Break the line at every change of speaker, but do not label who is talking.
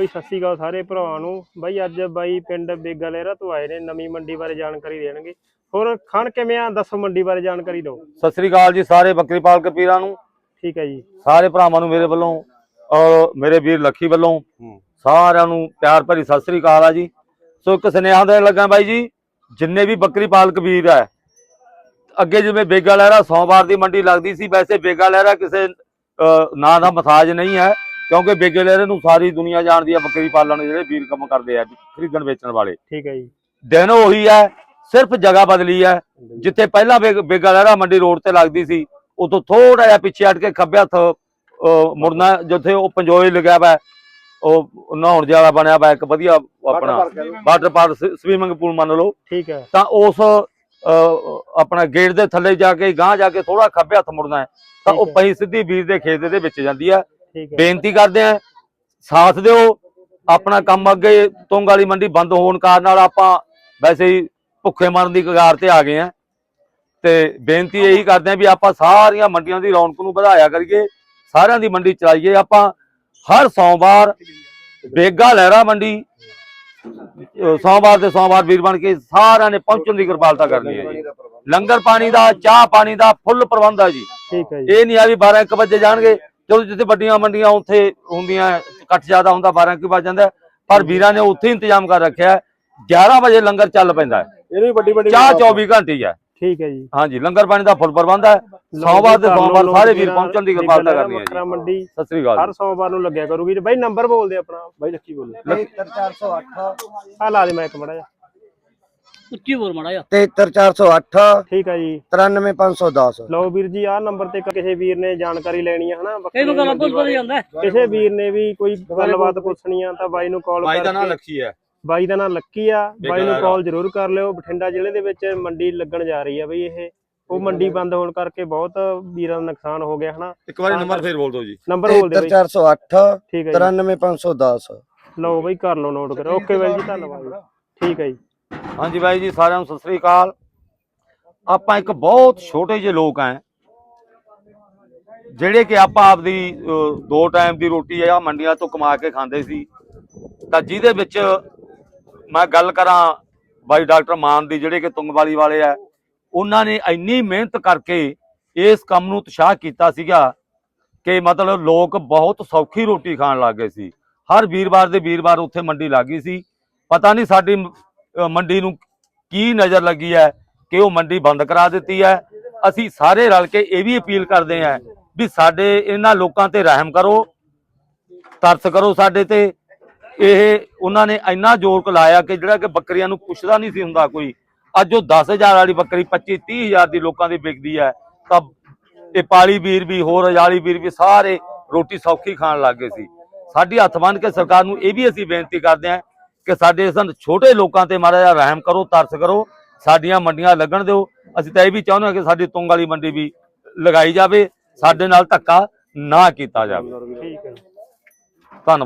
ਬਈ ਸਤਿ ਸ਼੍ਰੀ ਅਕਾਲ ਸਾਰੇ ਭਰਾਵਾਂ ਨੂੰ। ਬਾਈ ਅੱਜ ਬਾਈ ਪਿੰਡ ਬੇਗਾ ਲਹਿਰਾ ਤੋਂ ਆਏ ਨੇ ਨਵੀਂ ਮੰਡੀ ਬਾਰੇ ਜਾਣਕਾਰੀ ਦੇਣਗੇ। ਹੋਰ ਖਾਨ ਕਿਵੇਂ ਆ? ਦੱਸੋ ਮੰਡੀ ਬਾਰੇ ਜਾਣਕਾਰੀ ਦਿਓ।
ਸਤਿ ਸ੍ਰੀ ਅਕਾਲ ਜੀ ਸਾਰੇ ਬੱਕਰੀ ਪਾਲਕ ਵੀਰਾਂ ਨੂੰ।
ਠੀਕ ਹੈ ਜੀ।
ਸਾਰੇ ਭਰਾਵਾਂ ਨੂੰ ਮੇਰੇ ਵੱਲੋਂ ਔਰ ਮੇਰੇ ਵੀਰ ਲੱਖੀ ਵੱਲੋਂ ਸਾਰਿਆਂ ਨੂੰ ਪਿਆਰ ਭਰੀ ਸਤਿ ਸ੍ਰੀ ਅਕਾਲ ਆ ਜੀ। ਸੋ ਇੱਕ ਸੁਨੇਹਾ ਦੇਣ ਲੱਗਾ ਬਾਈ ਜੀ ਜਿੰਨੇ ਵੀ ਬੱਕਰੀ ਪਾਲਕ ਵੀਰ ਹੈ ਅੱਗੇ ਜਿਵੇਂ ਬੇਗਾ ਲਹਿਰਾ ਸੋਮਵਾਰ ਦੀ ਮੰਡੀ ਲੱਗਦੀ ਸੀ ਵੈਸੇ ਬੇਗਾ ਲਹਿਰਾ ਕਿਸੇ ਨਾਂ ਦਾ ਮਸਾਜ ਨਹੀਂ ਹੈ। ਕਿਉਂਕਿ ਬੇਗੇ ਲਹਿਰੇ ਨੂੰ ਸਾਰੀ ਦੁਨੀਆ ਜਾਣਦੀ ਹੈ ਬੱਕਰੀ ਪਾਲਣ ਜਿਹੜੇ ਵੀਰ ਕੰਮ ਕਰਦੇ ਆ ਖਰੀਦਣ ਵੇਚਣ ਵਾਲੇ।
ਠੀਕ ਹੈ ਜੀ।
ਦਿਨ ਉਹੀ ਹੈ ਸਿਰਫ ਜਗ੍ਹਾ ਬਦਲੀ ਹੈ ਜਿੱਥੇ ਪਹਿਲਾਂ ਲਹਿਰਾ ਮੰਡੀ ਰੋਡ ਤੇ ਲੱਗਦੀ ਸੀ ਉਤੋਂ ਥੋੜਾ ਜਿਹਾ ਪਿੱਛੇ ਹਟ ਕੇ ਖੱਬੇ ਹੱਥ ਮੁੜਨਾ ਜਿੱਥੇ ਉਹ ਪੰਜੋਏ ਲੱਗਿਆ ਵਾ ਉਹ ਨਹਾਉਣ ਜਿਹਾ ਬਣਿਆ ਵਾ ਇੱਕ ਵਧੀਆ ਆਪਣਾ ਵਾਟਰ ਪਾਰਕ ਸਵੀਮਿੰਗ ਪੂਲ ਮੰਨ ਲਓ।
ਠੀਕ ਹੈ।
ਤਾਂ ਉਸ ਆਪਣਾ ਗੇਟ ਦੇ ਥੱਲੇ ਜਾ ਕੇ ਗਾਂਹ ਜਾ ਕੇ ਥੋੜਾ ਖੱਬੇ ਹੱਥ ਮੁੜਨਾ ਹੈ ਤਾਂ ਉਹ। ਪਈ ਸਿੱਧੀ ਵੀਰ ਦੇ ਖੇਤ ਦੇ ਵਿੱਚ ਜਾਂਦੀ ਹੈ ਬੇਨਤੀ ਕਰਦੇ ਆ ਸਾਥ ਦਿਓ ਆਪਣਾ ਕੰਮ ਅੱਗੇ ਤੁੰਗ ਵਾਲੀ ਮੰਡੀ ਬੰਦ ਹੋਣ ਕਾਰਨ ਨਾਲ ਆਪਾਂ ਵੈਸੇ ਹੀ ਭੁੱਖੇ ਮਰਨ ਦੀ ਕਗਾਰ ਤੇ ਆ ਗਏ ਆ ਤੇ ਬੇਨਤੀ ਇਹੀ ਕਰਦੇ ਆ ਵੀ ਆਪਾਂ ਸਾਰੀਆਂ ਮੰਡੀਆਂ ਦੀ ਰੌਣਕ ਨੂੰ ਵਧਾਇਆ ਕਰੀਏ ਸਾਰਿਆਂ ਦੀ ਮੰਡੀ ਚਲਾਈਏ। ਆਪਾਂ ਹਰ ਸੋਮਵਾਰ ਬੇਗਾ ਲਹਿਰਾ ਮੰਡੀ ਸੋਮਵਾਰ ਤੇ ਸੋਮਵਾਰ ਵੀਰ ਬਣ ਕੇ ਸਾਰਿਆਂ ਨੇ ਪਹੁੰਚਣ ਦੀ ਕਿਰਪਾਲਤਾ ਕਰਨੀ ਹੈ ਜੀ। ਲੰਗਰ ਪਾਣੀ ਦਾ ਚਾਹ ਪਾਣੀ ਦਾ ਫੁੱਲ ਪ੍ਰਬੰਧ ਹੈ ਜੀ।
ਠੀਕ ਹੈ ਜੀ।
ਇਹ ਨਹੀਂ ਆ ਵੀ 12 1 ਵਜੇ ਜਾਣਗੇ ਚਲੋ ਜਿੱਥੇ ਵੱਡੀਆਂ ਮੰਡੀਆਂ ਉੱਥੇ ਹੁੰਦੀਆਂ ਇਕੱਠ ਜ਼ਿਆਦਾ ਹੁੰਦਾ 12 1 ਵਜੇ ਜਾਂਦਾ ਪਰ ਵੀਰਾਂ ਨੇ ਉੱਥੇ ਇੰਤਜ਼ਾਮ ਕਰ ਰੱਖਿਆ ਹੈ। 11 ਵਜੇ ਲੰਗਰ ਚੱਲ ਪੈਂਦਾ ਹੈ।
ਇਹਨੂੰ ਵੀ ਵੱਡੀ ਵੱਡੀ
ਚਾਹ 24 ਘੰਟੇ ਹੀ ਹੈ।
ਠੀਕ ਹੈ ਜੀ।
ਹਾਂਜੀ ਲੰਗਰ ਪਾਣੀ ਦਾ ਫੁੱਲ ਪ੍ਰਬੰਧ ਹੈ। ਸੋਮਵਾਰ ਤੇ ਸੋਮਵਾਰ ਸਾਰੇ ਵੀਰ ਪਹੁੰਚਣ ਦੀ ਕਿਰਪਾਲਤਾ ਕਰਨੀ ਹੈ ਜੀ।
ਮੰਡੀ
ਸਤਿ ਸ੍ਰੀ ਅਕਾਲ
ਹਰ ਸੋਮਵਾਰ ਨੂੰ ਲੱਗਿਆ ਕਰੂਗੀ ਬਾਈ ਨੰਬਰ ਬੋਲਦੇ ਆਪਣਾ।
ਬਾਈ ਲੱਕੀ ਬੋਲੇ
73408
ਆ ਲਾ ਦੇ ਮੈਂ ਇੱਕ ਮੜਾ ਜਾ।
ਉੱਚੀ ਬੋਲ ਮਾੜਾ ਜਾ
73408
ਠੀਕ ਹੈ ਜੀ।
93510
ਲਓ ਵੀਰ ਜੀ ਆਹ ਨੰਬਰ ਤੇ ਕਿਸੇ ਵੀਰ ਨੇ ਜਾਣਕਾਰੀ ਲੈਣੀ ਹੈ ਹਨਾ?
ਇਹ
ਬੱਕਰੀ
ਬਗਾਲਾ
ਮੰਡੀ
ਬੋਲ ਬੋਲ ਜਾਂਦਾ। ਹੈ।
ਕਿਸੇ ਵੀਰ ਨੇ ਵੀ ਕੋਈ ਗੱਲਬਾਤ ਪੁੱਛਣੀ ਆ ਤਾਂ ਬਾਈ ਨੂੰ ਕਾਲ
ਬਾਈ ਦਾ ਨਾਮ
ਕਰਕੇ
ਲੱਖੀ ਹੈ
ਬਾਈ ਦਾ ਨਾਮ ਲੱਕੀ ਆ। ਬਾਈ ਨੂੰ
ਬੇਕਾਰ ਆ।
ਕਾਲ ਜ਼ਰੂਰ ਕਰ ਲਿਓ। ਬਠਿੰਡਾ ਜ਼ਿਲ੍ਹੇ ਦੇ ਵਿੱਚ ਮੰਡੀ ਲੱਗਣ ਜਾ ਰਹੀ ਆ ਬਈ ਇਹ। ਉਹ ਮੰਡੀ ਬੰਦ ਹੋਣ ਕਰਕੇ ਬਹੁਤ ਵੀਰਾਂ ਦਾ ਨੁਕਸਾਨ ਹੋ ਗਿਆ ਹਨਾ?
ਇੱਕ ਵਾਰੀ ਨੰਬਰ ਫੇਰ ਬੋਲ ਦਿਓ ਜੀ।
ਨੰਬਰ ਬੋਲ ਦਿਓ ਬਈ।
73408
ਠੀਕ ਹੈ ਜੀ।
93510
ਲਓ ਬਈ ਕਰ ਲਓ ਨੋਟ ਕਰੋ। ਓਕੇ ਬਾਈ ਜੀ ਧੰਨਵਾਦ ਠੀਕ ਹੈ ਜੀ।
ਹਾਂਜੀ ਬਾਈ ਜੀ, ਸਾਰਿਆਂ ਨੂੰ ਸਤਿ ਸ੍ਰੀ ਅਕਾਲ। ਆਪਾਂ ਇੱਕ ਬਹੁਤ ਛੋਟੇ ਜਿਹੇ ਲੋਕ ਆਂ। ਜਿਹੜੇ ਕਿ ਆਪਾਂ ਆਪਦੀ ਦੋ ਟਾਈਮ ਦੀ ਰੋਟੀ ਆ, ਮੰਡੀਆਂ ਤੋਂ ਕਮਾ ਕੇ ਖਾਂਦੇ ਸੀ। ਤਾਂ ਜਿਹਦੇ ਵਿੱਚ ਮੈਂ ਗੱਲ ਕਰਾਂ ਬਾਈ ਡਾਕਟਰ ਮਾਨ ਦੀ, ਜਿਹੜੇ ਕਿ ਤੁੰਗਵਾਲੀ ਵਾਲੇ ਆ, ਉਹਨਾਂ ਨੇ ਇੰਨੀ ਮਿਹਨਤ ਕਰਕੇ ਇਸ ਕੰਮ ਨੂੰ ਉਤਸ਼ਾਹ ਕੀਤਾ ਸੀਗਾ ਕਿ ਮਤਲਬ ਲੋਕ ਬਹੁਤ ਸੌਖੀ ਰੋਟੀ ਖਾਣ ਲੱਗ ਗਏ ਸੀ। ਹਰ ਵੀਰਵਾਰ ਦੇ ਵੀਰਵਾਰ ਉੱਥੇ ਮੰਡੀ ਲੱਗੀ ਸੀ। ਪਤਾ ਨਹੀਂ ਸਾਡੀ ਮੰਡੀ ਨੂੰ ਕੀ ਨਜ਼ਰ ਲੱਗੀ ਹੈ ਕਿ ਉਹ ਮੰਡੀ ਬੰਦ ਕਰਾ ਦਿੱਤੀ ਹੈ? ਅਸੀਂ ਸਾਰੇ ਰਲ ਕੇ ਇਹ ਵੀ ਅਪੀਲ ਕਰਦੇ ਹਾਂ ਵੀ ਸਾਡੇ ਇਹਨਾਂ ਲੋਕਾਂ ਤੇ ਰਹਿਮ ਕਰੋ, ਤਰਸ ਕਰੋ ਸਾਡੇ ਤੇ। ਇਹ ਉਹਨਾਂ ਨੇ ਇੰਨਾ ਜ਼ੋਰ ਲਾਇਆ ਕਿ ਜਿਹੜਾ ਕਿ ਬੱਕਰੀਆਂ ਨੂੰ ਪੁੱਛਦਾ ਨਹੀਂ ਸੀ ਹੁੰਦਾ ਕੋਈ। ਅੱਜ ਉਹ 10000 ਵਾਲੀ ਬੱਕਰੀ 25 30000 ਦੀ ਲੋਕਾਂ ਦੀ ਵਿਕਦੀ ਹੈ, ਤਾਂ ਇਹ ਪਾਲੀ ਵੀਰ ਵੀ, ਹੋਰ ਅਜਾਲੀ ਵੀਰ ਵੀ ਸਾਰੇ ਰੋਟੀ ਸੌਖੀ ਖਾਣ ਲੱਗ ਗਏ ਸੀ। ਸਾਡੀ ਹੱਥ ਬੰਨ ਕੇ ਸਰਕਾਰ ਨੂੰ ਇਹ ਵੀ ਅਸੀਂ ਬੇਨਤੀ ਕਰਦੇ ਹਾਂ ਕਿ ਸਾਡੇ ਇਸ ਛੋਟੇ ਲੋਕਾਂ ਤੇ ਮਾੜਾ ਰਹਿਮ ਕਰੋ, ਤਰਸ ਕਰੋ, ਸਾਡੀਆਂ ਮੰਡੀਆਂ ਲੱਗਣ ਦਿਓ। ਅਸੀਂ ਤਾਂ ਇਹ ਵੀ ਚਾਹੁੰਦੇ ਹਾਂ ਕਿ ਸਾਡੀ ਤੁੰਗ ਵਾਲੀ ਮੰਡੀ ਵੀ ਲਗਾਈ ਜਾਵੇ, ਸਾਡੇ ਨਾਲ ਧੱਕਾ ਨਾ ਕੀਤਾ ਜਾਵੇ।
ਠੀਕ ਹੈ।